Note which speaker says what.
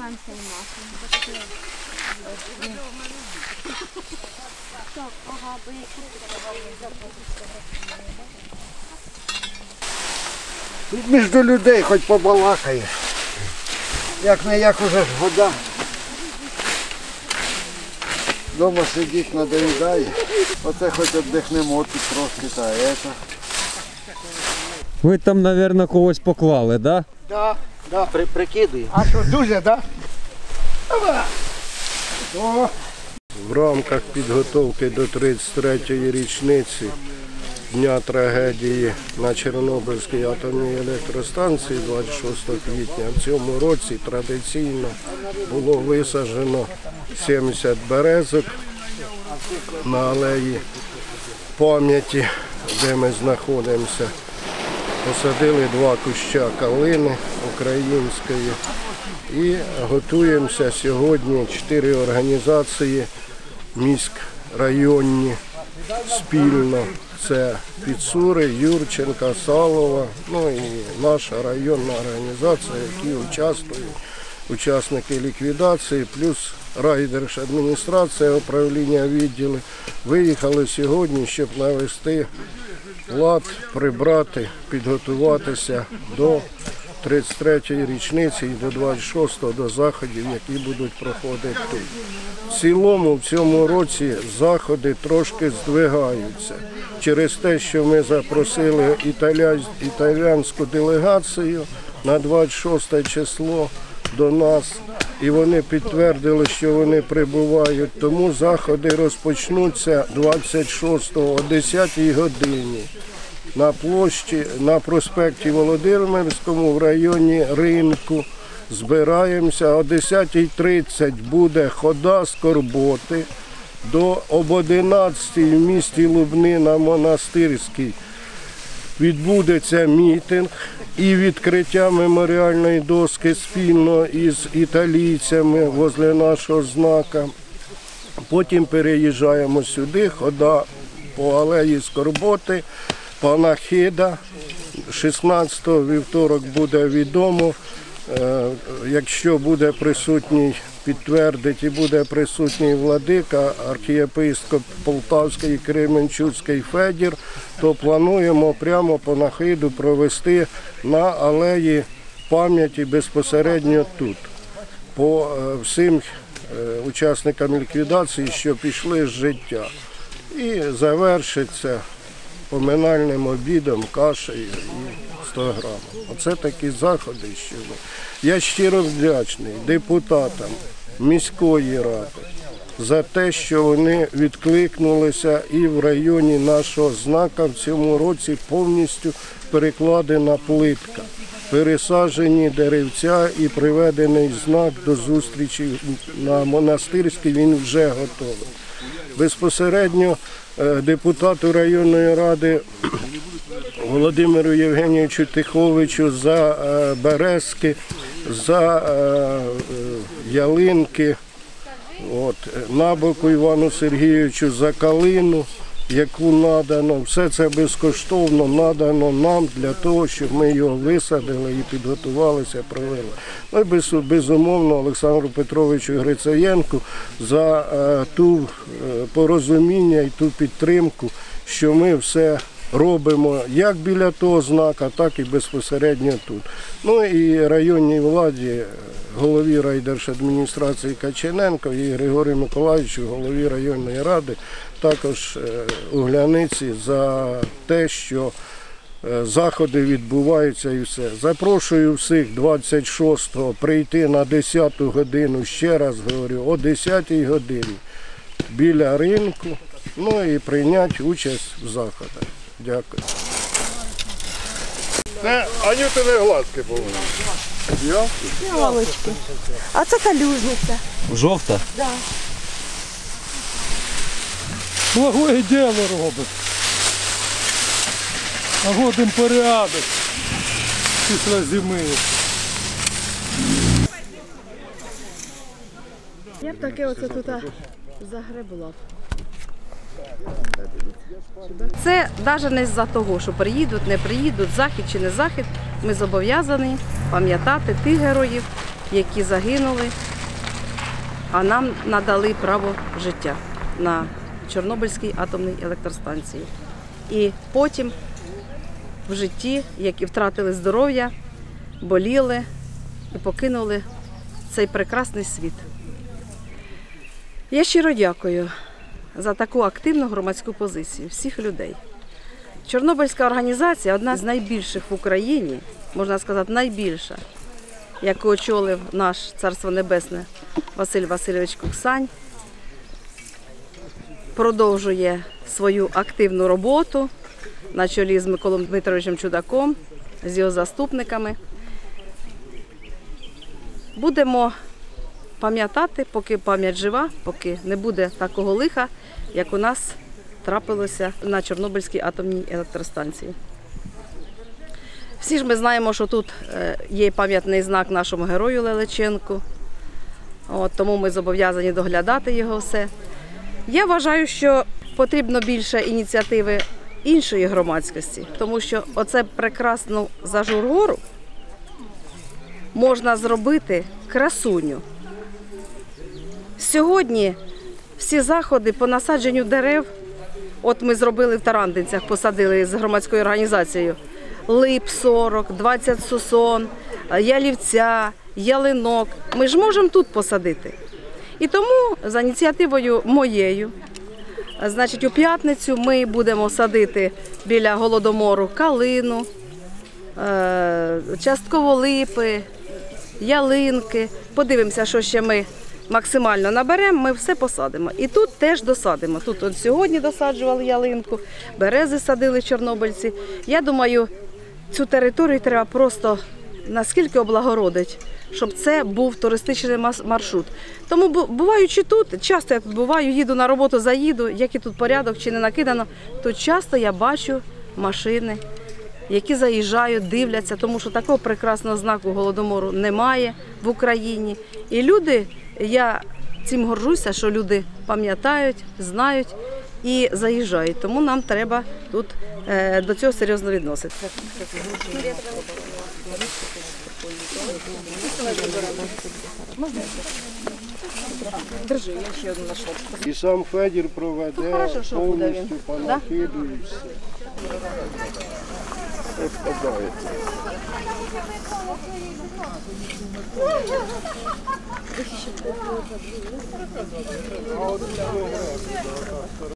Speaker 1: Франція наша. Так, ага, бо
Speaker 2: Тут між людей хоч побалакає. Як не як уже ж года. Дома сидіть надоїдає. Оце хоч віддихнемо тут трошки та ета.
Speaker 3: Ви там, мабуть, когось поклали, так? Да?
Speaker 2: Да, да.
Speaker 4: При, прикидує.
Speaker 2: А що, дуже, да?
Speaker 5: В рамках підготовки до 33-ї річниці Дня трагедії на Чорнобильській атомній електростанції 26 квітня в цьому році традиційно було висаджено 70 березок на алеї пам'яті, де ми знаходимося. Посадили два куща калини української і готуємося сьогодні чотири організації міськрайонні спільно. Це Підсури, Юрченка, Салова, ну і наша районна організація, які участвують, учасники ліквідації, плюс райдержадміністрація, управління відділи. Виїхали сьогодні, щоб навести лад, прибрати, підготуватися до 33-ї річниці і до 26-го до заходів, які будуть проходити тут. В цілому в цьому році заходи трошки здвигаються через те, що ми запросили італійську делегацію на 26 число до нас, і вони підтвердили, що вони прибувають. Тому заходи розпочнуться 26-го о 10-й годині на площі на проспекті Володимирському в районі ринку. Збираємося о 10.30 буде хода скорботи до об 11 в місті Лубнина Монастирський відбудеться мітинг і відкриття меморіальної доски спільно із італійцями возле нашого знака. Потім переїжджаємо сюди, хода по алеї Скорботи, панахида. 16-го вівторок буде відомо. Е, Якщо буде присутній, підтвердить і буде присутній владика, архієпископ Полтавський Кременчуцький Федір, то плануємо прямо панахиду провести на алеї пам'яті безпосередньо тут по е, всім е, учасникам ліквідації, що пішли з життя. І завершиться поминальним обідом, кашею і 100 грамів. Оце такі заходи, що. Я щиро вдячний депутатам міської ради за те, що вони відкликнулися і в районі нашого знака в цьому році повністю перекладена плитка. Пересаджені деревця і приведений знак до зустрічі на монастирській, він вже готовий. Безпосередньо депутату районної ради Володимиру Євгенійовичу Тиховичу за е, березки, за е, е, ялинки, от, е, набоку Івану Сергійовичу за калину, яку надано. Все це безкоштовно надано нам для того, щоб ми його висадили і підготувалися, провели. Ну безумовно Олександру Петровичу Грицаєнку за е, ту е, порозуміння і ту підтримку, що ми все робимо як біля того знака, так і безпосередньо тут. Ну і районній владі, е, голові райдержадміністрації Качененко і Григорію Миколаївичу, голові районної ради, також е, у Гляниці за те, що е, заходи відбуваються і все. Запрошую всіх 26-го прийти на 10-ту годину, ще раз говорю, о 10-й годині біля ринку, ну і прийняти участь в заходах. Дякую.
Speaker 2: Це Анютини глазки були. Я?
Speaker 6: Ялочки. А це калюжниця.
Speaker 3: Жовта?
Speaker 6: Да.
Speaker 7: Благое діло робить. Наводим порядок після зими.
Speaker 6: Я б таке оце тут б.
Speaker 8: Це навіть не з-за того, що приїдуть, не приїдуть, захід чи не захід. Ми зобов'язані пам'ятати тих героїв, які загинули, а нам надали право життя на Чорнобильській атомній електростанції. І потім в житті, які втратили здоров'я, боліли і покинули цей прекрасний світ. Я щиро дякую за таку активну громадську позицію всіх людей. Чорнобильська організація одна з найбільших в Україні, можна сказати, найбільша, яку очолив наш царство небесне Василь Васильович Куксань, продовжує свою активну роботу на чолі з Миколом Дмитровичем Чудаком, з його заступниками. Будемо пам'ятати, поки пам'ять жива, поки не буде такого лиха, як у нас трапилося на Чорнобильській атомній електростанції. Всі ж ми знаємо, що тут е, є пам'ятний знак нашому герою Лелеченку, От, тому ми зобов'язані доглядати його все. Я вважаю, що потрібно більше ініціативи іншої громадськості, тому що оце прекрасну зажургору можна зробити красуню. Сьогодні всі заходи по насадженню дерев, от ми зробили в Тарандинцях, посадили з громадською організацією лип 40, 20 сусон, ялівця, ялинок. Ми ж можемо тут посадити. І тому за ініціативою моєю, значить, у п'ятницю ми будемо садити біля голодомору калину, е, частково липи, ялинки. Подивимося, що ще ми максимально наберемо, ми все посадимо. І тут теж досадимо. Тут от сьогодні досаджували ялинку, берези садили чорнобильці. Я думаю, цю територію треба просто наскільки облагородить, щоб це був туристичний маршрут. Тому буваючи тут, часто я тут буваю, їду на роботу, заїду, який тут порядок чи не накидано, то часто я бачу машини, які заїжджають, дивляться, тому що такого прекрасного знаку голодомору немає в Україні. І люди, я цим горжуся, що люди пам'ятають, знають і заїжджають. Тому нам треба тут е, до цього серйозно відноситися.
Speaker 5: І сам Федір проведе
Speaker 8: Ну,
Speaker 5: повністю панахиду і все. Розпадається.